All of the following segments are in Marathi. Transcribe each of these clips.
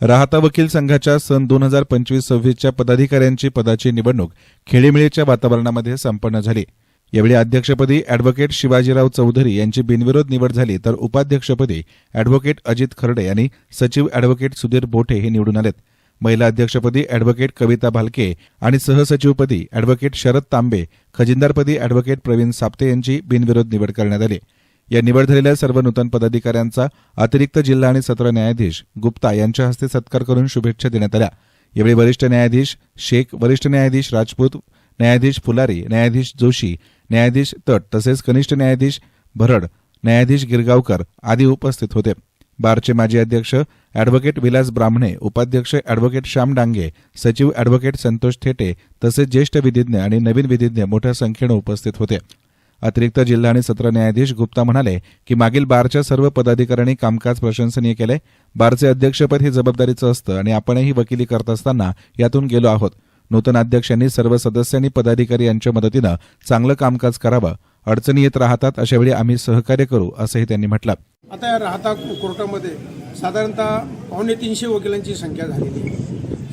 राहता वकील संघाच्या सन दोन हजार पंचवीस सव्वीसच्या पदाधिकाऱ्यांची पदाची निवडणूक खेळीमेळीच्या वातावरणामध्ये संपन्न झाली. यावेळी अध्यक्षपदी अॅडव्होकेट शिवाजीराव चौधरी यांची बिनविरोध निवड झाली तर उपाध्यक्षपदी अॅडव्होकेट अजित खर्डे आणि सचिव अॅडव्होकेट सुधीर बोठे हे निवडून आलेत. महिला अध्यक्षपदी अॅडव्होकेट कविता भालके आणि सहसचिवपदी अॅडव्होकेट शरद तांबे खजिनदारपदी अॅडव्होकेट प्रवीण साप्ते यांची बिनविरोध निवड करण्यात आली. या निवड झालेल्या सर्व नूतन पदाधिकाऱ्यांचा अतिरिक्त जिल्हा आणि सत्र न्यायाधीश गुप्ता यांच्या हस्ते सत्कार करून शुभेच्छा देण्यात आल्या. यावेळी वरिष्ठ न्यायाधीश शेख वरिष्ठ न्यायाधीश राजपूत न्यायाधीश फुलारी न्यायाधीश जोशी न्यायाधीश तट तसेच कनिष्ठ न्यायाधीश भरड न्यायाधीश गिरगावकर आदी उपस्थित होते. बारचे माजी अध्यक्ष अॅडव्होकेट विलास ब्राह्मणे उपाध्यक्ष अॅडव्होकेट श्याम डांगे सचिव अॅडव्होकेट संतोष थेटे तसेच ज्येष्ठ विधिज्ञ आणि नवीन विधिज्ञ मोठ्या संख्येनं उपस्थित होते. अतिरिक्त जिल्हा आणि सत्र न्यायाधीश गुप्ता म्हणाले की मागील बारच्या सर्व पदाधिकाऱ्यांनी कामकाज प्रशंसनीय केले. बारचे अध्यक्षपद हे जबाबदारीचं असतं आणि आपणही वकिली करत असताना यातून गेलो आहोत. नूतन अध्यक्षांनी सर्व सदस्यांनी पदाधिकारी यांच्या मदतीनं चांगलं कामकाज करावं. अडचणी येत राहतात अशावेळी आम्ही सहकार्य करू असंही त्यांनी म्हटलं. आता या राहता कोर्टामध्ये साधारणतः पावणे तीनशे वकिलांची संख्या झालेली आहे.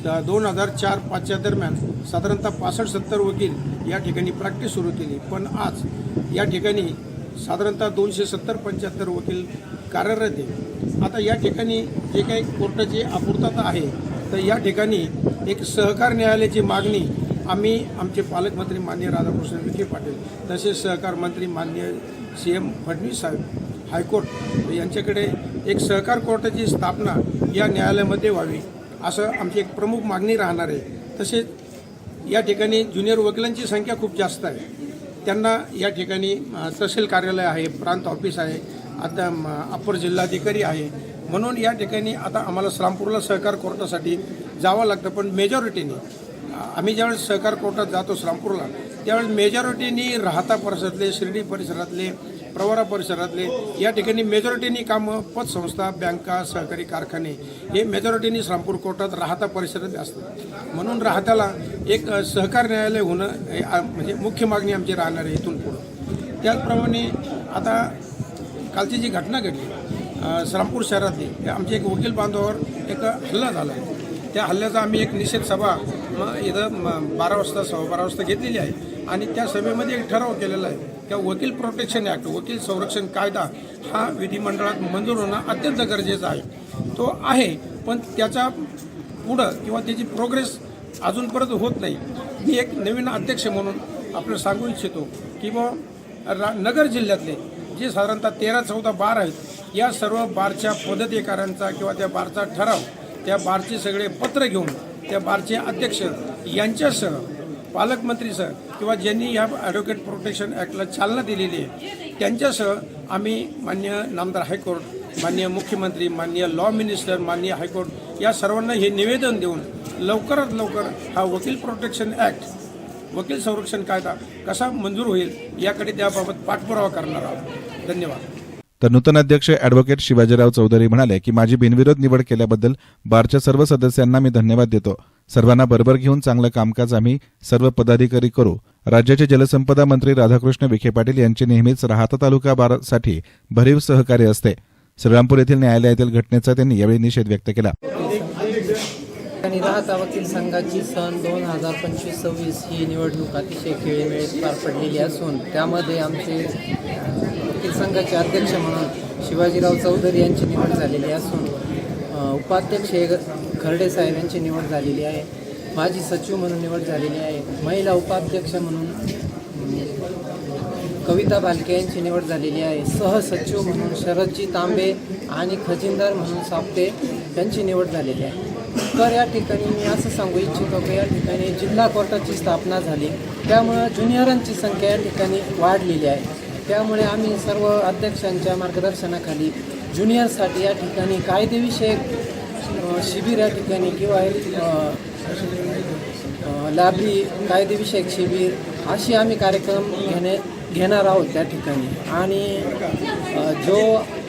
दोन हजार चार पाचच्या दरम्यान साधारणतः पासष्ट सत्तर वकील या ठिकाणी प्रॅक्टिस सुरू केली. पण आज या ठिकाणी साधारणतः दोनशे सत्तर पंच्याहत्तर वकील कार्यरत आहे आता या ठिकाणी जे काही कोर्टाची अपूर्तता आहे तर या ठिकाणी एक सहकार न्यायालयाची मागणी आम्ही आमचे पालकमंत्री माननीय राधाकृष्ण विखे पाटील तसेच सहकार मंत्री माननीय सी एम फडणवीस साहेब हायकोर्ट यांच्याकडे एक सहकार कोर्टाची स्थापना या न्यायालयामध्ये व्हावी. असं आमची एक प्रमुख मागणी राहणार आहे. तसेच या ठिकाणी ज्युनियर वकिलांची संख्या खूप जास्त आहे. त्यांना या ठिकाणी तहसील कार्यालय आहे प्रांत ऑफिस आहे आता अप्पर जिल्हाधिकारी आहे. म्हणून या ठिकाणी आता आम्हाला श्रामपूरला सहकार कोर्टासाठी जावं लागतं पण मेजॉरिटीने आम्ही ज्यावेळेस सहकार कोर्टात जातो श्रामपूरला त्यावेळेस मेजॉरिटीनी राहता परिसरातले शिर्डी परिसरातले प्रवरा परिसरातले या ठिकाणी मेजॉरिटीनी कामं पतसंस्था बँका सहकारी कारखाने हे मेजॉरिटीनी श्रामपूर कोर्टात राहता परिसरात असतात. म्हणून राहताला एक सहकार न्यायालय होणं म्हणजे मुख्य मागणी आमची राहणार आहे इथून पुढं. त्याचप्रमाणे आता कालची जी घटना घडली श्रामपूर शहरातली हे आमच्या एक वकील बांधवावर एक हल्ला झाला त्या हल्ल्याचा आम्ही एक निषेध सभा इथं म, बारा वाजता सव्वा बारा वाजता घेतलेली आहे. आणि त्या सभेमध्ये एक ठराव केलेला आहे त्या वकील प्रोटेक्शन ॲक्ट वकील संरक्षण कायदा हा विधिमंडळात मंजूर होणं अत्यंत गरजेचं आहे. तो आहे पण त्याचा पुढं किंवा त्याची प्रोग्रेस अजूनपर्यंत होत नाही. मी एक नवीन अध्यक्ष म्हणून आपलं सांगू इच्छितो की बुवा रा नगर जिल्ह्यातले जे साधारणतः तेरा चौदा बार आहेत या सर्व बारच्या पदाधिकाऱ्यांचा किंवा त्या बारचा ठराव त्या बारचे सगळे पत्र घेऊन त्या बारचे अध्यक्ष यांच्यासह पालकमंत्रीसह किंवा ज्यांनी या ॲडव्होकेट प्रोटेक्शन ॲक्टला चालना दिलेली आहे त्यांच्यासह आम्ही मान्य नामदार हायकोर्ट माननीय मुख्यमंत्री माननीय लॉ मिनिस्टर माननीय हायकोर्ट या सर्वांना हे निवेदन देऊन लवकरात लवकर हा वकील प्रोटेक्शन ॲक्ट वकील संरक्षण कायदा कसा मंजूर होईल याकडे त्याबाबत पाठपुरावा करणार आहोत. धन्यवाद. तर नूतन अध्यक्ष अॅडव्होकेट शिवाजीराव चौधरी म्हणाले की माझी बिनविरोध निवड केल्याबद्दल बारच्या सर्व सदस्यांना मी धन्यवाद देतो. सर्वांना बरोबर घेऊन चांगलं कामकाज आम्ही सर्व पदाधिकारी करू. राज्याचे जलसंपदा मंत्री राधाकृष्ण विखे पाटील यांचे नेहमीच राहता तालुका बारसाठी भरीव सहकार्य असते. श्रीरामपूर येथील न्यायालयातील घटनेचा त्यांनी यावेळी निषेध व्यक्त केला. आणि राहता वकील संघाची सन दोन हजार पंचवीस सव्वीस ही निवडणूक अतिशय खेळीमेळीत पार पडलेली असून त्यामध्ये आमचे वकील संघाचे अध्यक्ष म्हणून शिवाजीराव चौधरी यांची निवड झालेली असून उपाध्यक्ष हे खर्डे साहेब यांची निवड झालेली आहे. माजी सचिव म्हणून निवड झालेली आहे. महिला उपाध्यक्ष म्हणून कविता भालके यांची निवड झालेली आहे. सहसचिव म्हणून शरदजी तांबे आणि खजिनदार म्हणून साप्ते यांची निवड झालेली आहे. तर या ठिकाणी मी असं सांगू इच्छितो की या ठिकाणी जिल्हा कोर्टाची स्थापना झाली. त्यामुळं ज्युनियरांची संख्या या ठिकाणी वाढलेली आहे. त्यामुळे आम्ही सर्व अध्यक्षांच्या मार्गदर्शनाखाली ज्युनियरसाठी या ठिकाणी कायदेविषयक शिबिर या ठिकाणी किंवा लाभी कायदेविषयक शिबिर अशी आम्ही कार्यक्रम घेणे घेणार आहोत त्या ठिकाणी. आणि जो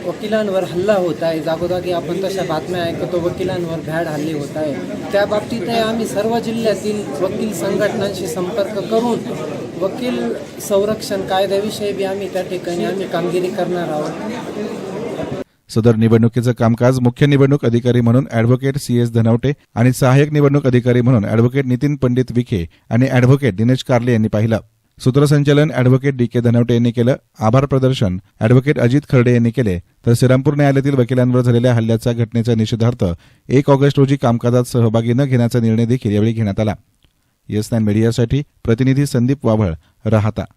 वकिलांवर हल्ला होत आहे जागोजागी आपण तशा बातम्या ऐकतो वकिलांवर भ्याड हल्ले होत आहे त्या बाबतीत आम्ही सर्व जिल्ह्यातील वकील संघटनांशी संपर्क करून वकील संरक्षण कायद्याविषयी आम्ही त्या ठिकाणी आम्ही कामगिरी करणार आहोत. सदर निवडणुकीचं कामकाज मुख्य निवडणूक अधिकारी म्हणून अॅडव्होकेट सी एस धनवटे आणि सहाय्यक निवडणूक अधिकारी म्हणून अॅडव्होकेट नितीन पंडित विखे आणि अॅडव्होकेट दिनेश कार्ले यांनी पाहिलं. सूत्रसंचालन अॅडव्होकेट डी के धनवटे यांनी केलं. आभार प्रदर्शन अॅडव्होकेट अजित खर्डे यांनी केले. तर श्रीरामपूर न्यायालयातील वकिलांवर झालेल्या हल्ल्याच्या घटनेच्या निषेधार्थ एक ऑगस्ट रोजी कामकाजात सहभागी न घेण्याचा निर्णय देखील यावेळी घेण्यात आला. येस नाईन मीडियासाठी प्रतिनिधी संदीप वाभळ राहता.